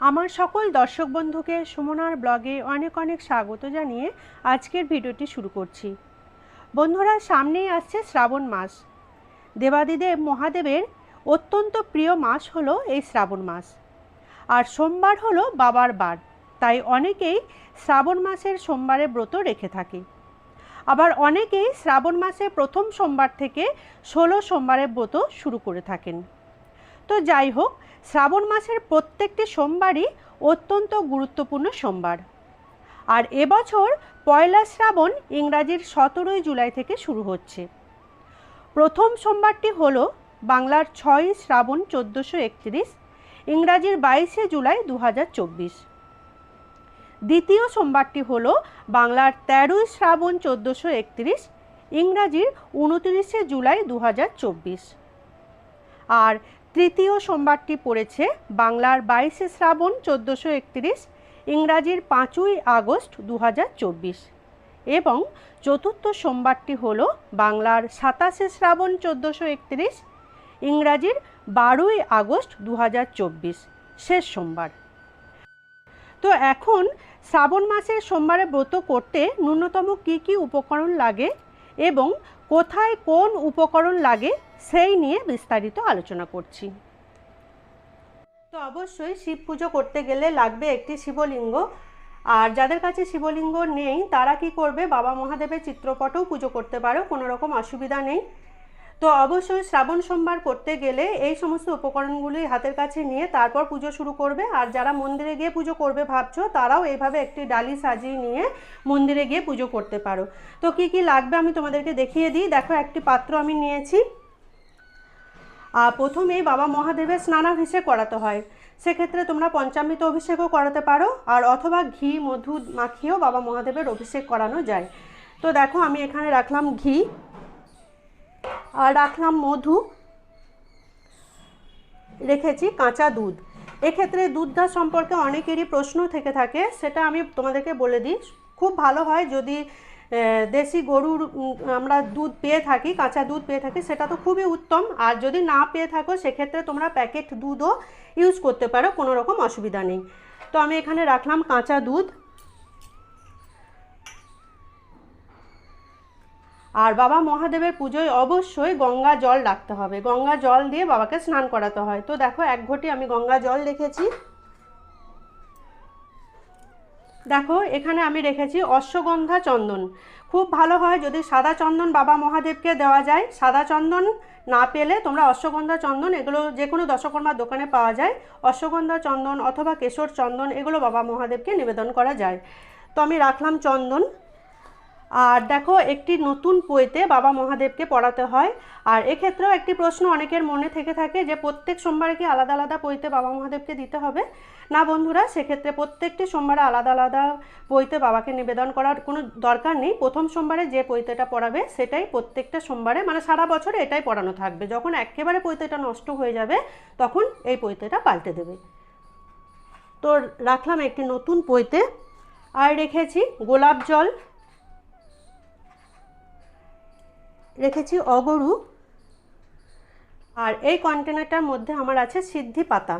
আমার সকল দর্শক বন্ধুকে সুমনার ব্লগে অনেক অনেক স্বাগত জানিয়ে আজকের ভিডিওটি শুরু করছি। বন্ধুরা, সামনেই আসছে শ্রাবণ মাস। দেবাদিদেব মহাদেবের অত্যন্ত প্রিয় মাস হলো এই শ্রাবণ মাস। আর সোমবার হলো বাবার বার, তাই অনেকেই শ্রাবণ মাসের সোমবারে ব্রত রেখে থাকে। আবার অনেকেই শ্রাবণ মাসের প্রথম সোমবার থেকে ষোলো সোমবারের ব্রত শুরু করে থাকেন। তো যাই হোক, শ্রাবণ মাসের প্রত্যেকটি সোমবারই অত্যন্ত গুরুত্বপূর্ণ সোমবার। আর এবছর পয়লা শ্রাবণ ইংরাজির সতেরোই জুলাই থেকে শুরু হচ্ছে। প্রথম সোমবারটি হল বাংলার ছয়ই শ্রাবণ চোদ্দোশো একত্রিশ, ইংরাজির বাইশে জুলাই দু হাজার চব্বিশ। দ্বিতীয় সোমবারটি হল বাংলার তেরোই শ্রাবণ চোদ্দোশো একত্রিশ, ইংরাজির উনত্রিশে জুলাই দু হাজার চব্বিশ। আর তৃতীয় সোমবারটি পড়েছে বাংলার বাইশে শ্রাবণ চোদ্দোশো একত্রিশ, ইংরাজির পাঁচই আগস্ট দু হাজার চব্বিশ। এবং চতুর্থ সোমবারটি হল বাংলার সাতাশে শ্রাবণ চোদ্দোশো একত্রিশ, ইংরাজির বারোই আগস্ট দু হাজার চব্বিশ, শেষ সোমবার। তো এখন শ্রাবণ মাসের সোমবারে ব্রত করতে ন্যূনতম কি কি উপকরণ লাগে এবং কোথায় কোন উপকরণ লাগে সেই নিয়ে বিস্তারিত আলোচনা করছি। তো অবশ্যই শিব পুজো করতে গেলে লাগবে একটি শিবলিঙ্গ। আর যাদের কাছে শিবলিঙ্গ নেই, তারা কি করবে? বাবা মহাদেবের চিত্রপটও পুজো করতে পারো, কোনো রকম অসুবিধা নেই। তো অবশ্যই শ্রাবণ সোমবার করতে গেলে এই সমস্ত উপকরণগুলি হাতের কাছে নিয়ে তারপর পুজো শুরু করবে। আর যারা মন্দিরে গিয়ে পুজো করবে ভাবছ, তারাও এইভাবে একটি ডালি সাজিয়ে নিয়ে মন্দিরে গিয়ে পুজো করতে পারো। তো কি কি লাগবে আমি তোমাদেরকে দেখিয়ে দিই। দেখো, একটি পাত্র আমি নিয়েছি। আর প্রথমেই বাবা মহাদেবের স্নানাভিষেক করাতে হয়। সেক্ষেত্রে তোমরা পঞ্চামৃত অভিষেকও করাতে পারো। আর অথবা ঘি, মধু মাখিয়েও বাবা মহাদেবের অভিষেক করানো যায়। তো দেখো, আমি এখানে রাখলাম ঘি। রাখলাম মধু। রেখেছি কাঁচা দুধ। এক্ষেত্রে দুধটা সম্পর্কে অনেকেরই প্রশ্ন থেকে থাকে, সেটা আমি তোমাদেরকে বলে দিই। খুব ভালো হয় যদি দেশি গরুর আমরা দুধ পেয়ে থাকি, কাঁচা দুধ পেয়ে থাকি, সেটা তো খুবই উত্তম। আর যদি না পেয়ে থাকো, সেক্ষেত্রে তোমরা প্যাকেট দুধও ইউজ করতে পারো, কোনো রকম অসুবিধা নেই। তো আমি এখানে রাখলাম কাঁচা দুধ। আর বাবা মহাদেবের পুজোয় অবশ্যই গঙ্গা জল রাখতে হবে। গঙ্গা জল দিয়ে বাবাকে স্নান করাতে হয়। তো দেখো, এক ঘটি আমি গঙ্গা জল রেখেছি। দেখো, এখানে আমি রেখেছি অশ্বগন্ধা চন্দন। খুব ভালো হয় যদি সাদা চন্দন বাবা মহাদেবকে দেওয়া যায়। সাদা চন্দন না পেলে তোমরা অশ্বগন্ধা চন্দন, এগুলো যে কোনো দশকর্মার দোকানে পাওয়া যায়। অশ্বগন্ধা চন্দন অথবা কেশর চন্দন, এগুলো বাবা মহাদেবকে নিবেদন করা যায়। তো আমি রাখলাম চন্দন। আর দেখো, একটি নতুন পইতে বাবা মহাদেবকে পড়াতে হয়। আর এক্ষেত্রেও একটি প্রশ্ন অনেকের মনে থেকে থাকে যে, প্রত্যেক সোমবারে কি আলাদা আলাদা পইতে বাবা মহাদেবকে দিতে হবে? না বন্ধুরা, সেক্ষেত্রে প্রত্যেকটি সোমবারে আলাদা আলাদা পইতে বাবাকে নিবেদন করার কোনো দরকার নেই। প্রথম সোমবারে যে পৈতেটা পড়াবে, সেটাই প্রত্যেকটা সোমবারে মানে সারা বছরে এটাই পড়ানো থাকবে। যখন একেবারে পৈতেটা নষ্ট হয়ে যাবে, তখন এই পৈতেটা পাল্টে দেবে। তো রাখলাম একটি নতুন পইতে আর রেখেছি গোলাপ জল। রেখেছি অগরু। আর এই কন্টেনারটার মধ্যে আমার আছে সিদ্ধি পাতা।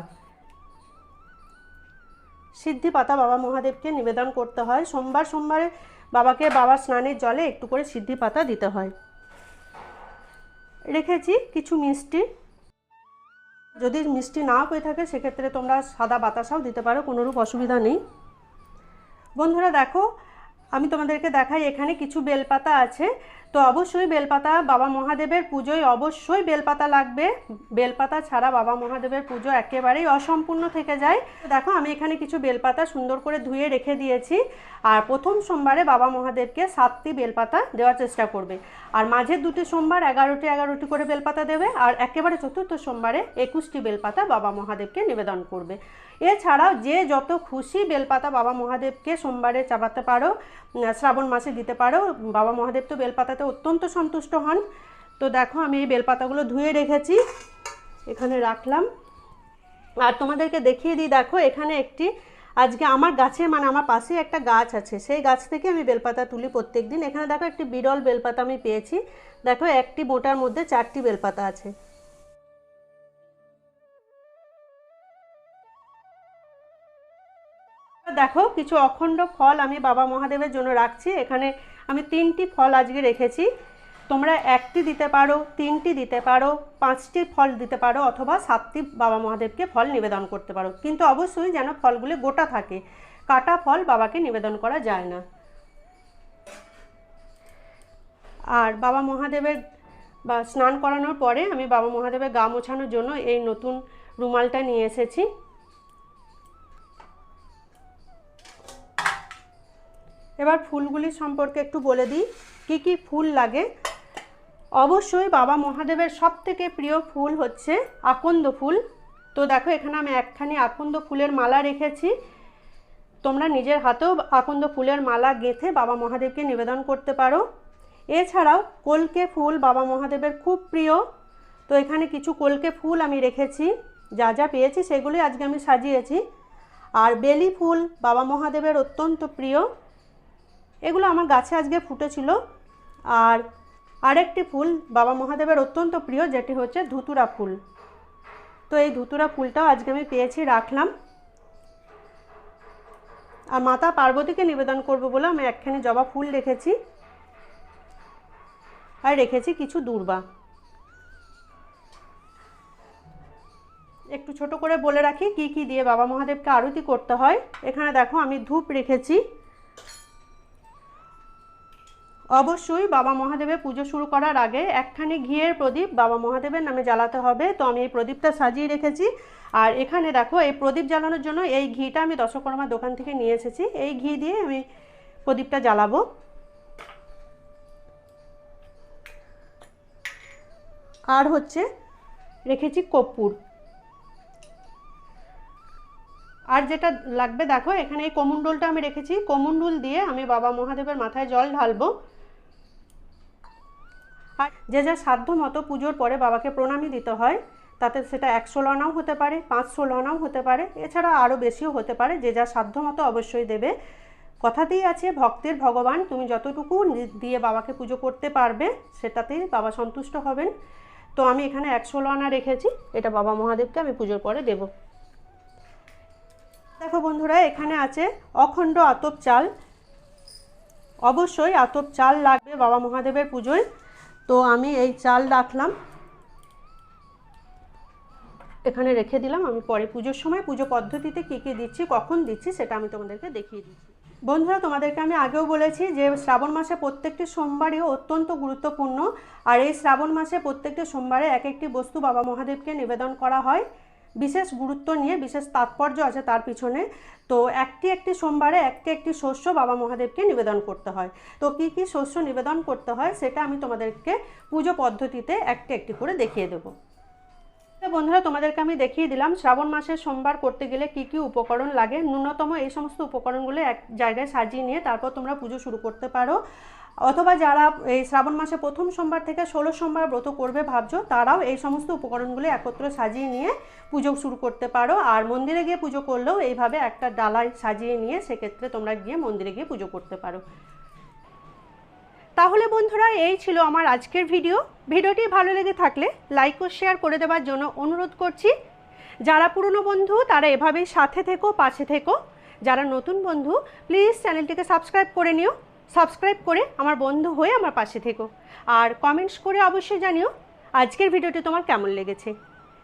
সিদ্ধি পাতা বাবা মহাদেবকে নিবেদন করতে হয়। সোমবার সোমবারে বাবাকে বাবার স্নানের জলে একটু করে সিদ্ধি পাতা দিতে হয়। রেখেছি কিছু মিষ্টি। যদি মিষ্টি না হয়ে থাকে, সেক্ষেত্রে তোমরা সাদা বাতাসাও দিতে পারো, কোনোরূপ অসুবিধা নেই। বন্ধুরা, দেখো, আমি তোমাদেরকে দেখাই, এখানে কিছু বেলপাতা আছে। তো অবশ্যই বেলপাতা বাবা মহাদেবের পুজোয় অবশ্যই বেলপাতা লাগবে। বেলপাতা ছাড়া বাবা মহাদেবের পুজো একেবারেই অসম্পূর্ণ থেকে যায়। দেখো, আমি এখানে কিছু বেলপাতা সুন্দর করে ধুয়ে রেখে দিয়েছি। আর প্রথম সোমবারে বাবা মহাদেবকে সাতটি বেলপাতা দেওয়ার চেষ্টা করবে। আর মাঝের দুটি সোমবার এগারোটি এগারোটি করে বেলপাতা দেবে। আর একেবারে চতুর্থ সোমবারে একুশটি বেলপাতা বাবা মহাদেবকে নিবেদন করবে। এছাড়াও যে যত খুশি বেলপাতা বাবা মহাদেবকে সোমবারে চাপাতে পারো শ্রাবণ মাসে দিতে পারো, বাবা মহাদেব তো বেলপাতাতে অত্যন্ত সন্তুষ্ট হন। তো দেখো, আমি এই বেলপাতাগুলো ধুয়ে রেখেছি। এখানে রাখলাম। আর তোমাদেরকে দেখিয়ে দিই, দেখো, এখানে একটি আজকে আমার গাছে মানে আমার পাশে একটা গাছ আছে। সেই গাছ থেকে আমি বেলপাতা তুলি প্রত্যেক দিন এখানে দেখো, একটি বিরল বেলপাতা আমি পেয়েছি। দেখো, একটি বোটার মধ্যে চারটি বেলপাতা আছে। দেখো, কিছু অখণ্ড ফল আমি বাবা মহাদেবের জন্য রাখছি। এখানে আমি তিনটি ফল আজকে রেখেছি। তোমরা একটি দিতে পারো, তিনটি দিতে পারো, পাঁচটি ফল দিতে পারো, অথবা সাতটি বাবা মহাদেবকে ফল নিবেদন করতে পারো। কিন্তু অবশ্যই যেন ফলগুলি গোটা থাকে। কাটা ফল বাবাকে নিবেদন করা যায় না। আর বাবা মহাদেবের বা স্নান করানোর পরে আমি বাবা মহাদেবের গা মোছানোর জন্য এই নতুন রুমালটা নিয়ে এসেছি। এবার ফুলগুলি সম্পর্কে একটু বলে দিই, কী কী ফুল লাগে? অবশ্যই বাবা মহাদেবের সব থেকে প্রিয় ফুল হচ্ছে আকন্দ ফুল। তো দেখো, এখানে আমি একখানি আকন্দ ফুলের মালা রেখেছি। তোমরা নিজের হাতেও আকন্দ ফুলের মালা গেঁথে বাবা মহাদেবকে নিবেদন করতে পারো। এছাড়াও কলকে ফুল বাবা মহাদেবের খুব প্রিয়। তো এখানে কিছু কলকে ফুল আমি রেখেছি, যা যা পেয়েছি সেগুলি আজকে আমি সাজিয়েছি। আর বেলি ফুল বাবা মহাদেবের অত্যন্ত প্রিয়। এগুলো আমার গাছে আজকে ফুটেছিল। আর আরেকটি ফুল বাবা মহাদেবের অত্যন্ত প্রিয়, যেটি হচ্ছে ধুতুরা ফুল। তো এই ধুতুরা ফুলটাও আজকে আমি পেয়েছি, রাখলাম। আর মাতা পার্বতীকে নিবেদন করব বলে আমি একখানি জবা ফুল রেখেছি। আর রেখেছি কিছু দূর্বা। একটু ছোট করে বলে রাখি, কি কি দিয়ে বাবা মহাদেবকে আরতি করতে হয়। এখানে দেখো আমি ধূপ রেখেছি। অবশ্যই বাবা মহাদেবের পুজো শুরু করার আগে একখানি ঘিয়ের প্রদীপ বাবা মহাদেবের নামে জ্বালাতে হবে। তো আমি এই প্রদীপটা সাজিয়ে রেখেছি। আর এখানে দেখো, এই প্রদীপ জ্বালানোর জন্য এই ঘিটা আমি দশকর্মার দোকান থেকে নিয়ে এসেছি। এই ঘি দিয়ে আমি প্রদীপটা জ্বালাবো। আর হচ্ছে রেখেছি কর্পূর। আর যেটা লাগবে, দেখো, এখানে এই কমণ্ডলটা আমি রেখেছি। কমণ্ডল দিয়ে আমি বাবা মহাদেবের মাথায় জল ঢালবো। যে যা সাধ্য মতো পুজোর পরে বাবাকে প্রণামী দিতে হয়, তাতে সেটা একশো লনাও হতে পারে, পাঁচশো লনাও হতে পারে, এছাড়া আরও বেশিও হতে পারে, যে যা সাধ্য মতো অবশ্যই দেবে। কথাতেই আছে, ভক্তের ভগবান, তুমি যতটুকু দিয়ে বাবাকে পুজো করতে পারবে, সেটাতেই বাবা সন্তুষ্ট হবেন। তো আমি এখানে একশো লনা রেখেছি, এটা বাবা মহাদেবকে আমি পুজোর পরে দেবো। দেখো বন্ধুরা, এখানে আছে, অখণ্ড আতপ চাল। অবশ্যই আতপ চাল লাগবে বাবা মহাদেবের পুজোয়। তো আমি এই চাল রাখলাম। এখানে রেখে দিলাম। আমি পরে পুজোর সময় পুজো পদ্ধতিতে কী কী দিচ্ছি, কখন দিচ্ছি সেটা আমি তোমাদেরকে দেখিয়ে দিচ্ছি। বন্ধুরা, তোমাদেরকে আমি আগেও বলেছি যে শ্রাবণ মাসে প্রত্যেকটি সোমবারই অত্যন্ত গুরুত্বপূর্ণ। আর এই শ্রাবণ মাসে প্রত্যেকটি সোমবারে এক একটি বস্তু বাবা মহাদেবকে নিবেদন করা হয়। বিশেষ গুরুত্ব নিয়ে, বিশেষ তাৎপর্য আছে তার পিছনে, তো একটি একটি সোমবারে একটি একটি শস্য বাবা মহাদেবকে নিবেদন করতে হয়। তো কি কি শস্য নিবেদন করতে হয় সেটা আমি তোমাদেরকে পুজো পদ্ধতিতে একটি একটি করে দেখিয়ে দেবো। বন্ধুরা, তোমাদেরকে আমি দেখিয়ে দিলাম, শ্রাবণ মাসের সোমবার করতে গেলে কি কি উপকরণ লাগে? ন্যূনতম এই সমস্ত উপকরণগুলো এক জায়গায় সাজিয়ে নিয়ে তারপর তোমরা পুজো শুরু করতে পারো। অথবা যারা এই শ্রাবণ মাসে প্রথম সোমবার থেকে ষোলো সোমবার ব্রত করবে ভাবছ, তারাও এই সমস্ত উপকরণগুলো একত্র সাজিয়ে নিয়ে পুজো শুরু করতে পারো। আর মন্দিরে গিয়ে পুজো করলেও এইভাবে একটা ডালায় সাজিয়ে নিয়ে সেক্ষেত্রে তোমরা গিয়ে মন্দিরে গিয়ে পুজো করতে পারো। তাহলে বন্ধুরা, এই ছিল আমার আজকের ভিডিও। ভিডিওটি ভালো লেগে থাকলে লাইক ও শেয়ার করে দেওয়ার জন্য অনুরোধ করছি। যারা পুরনো বন্ধু, তারা এভাবেই সাথে থেকো, পাশে থেকো। যারা নতুন বন্ধু, প্লিজ চ্যানেলটিকে সাবস্ক্রাইব করে নিও। সাবস্ক্রাইব করে আমার বন্ধু হয়ে আমার পাশে থেকো। আর কমেন্টস করে অবশ্যই জানিও আজকের ভিডিওটি তোমার কেমন লেগেছে।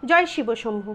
জয় শিব শম্ভু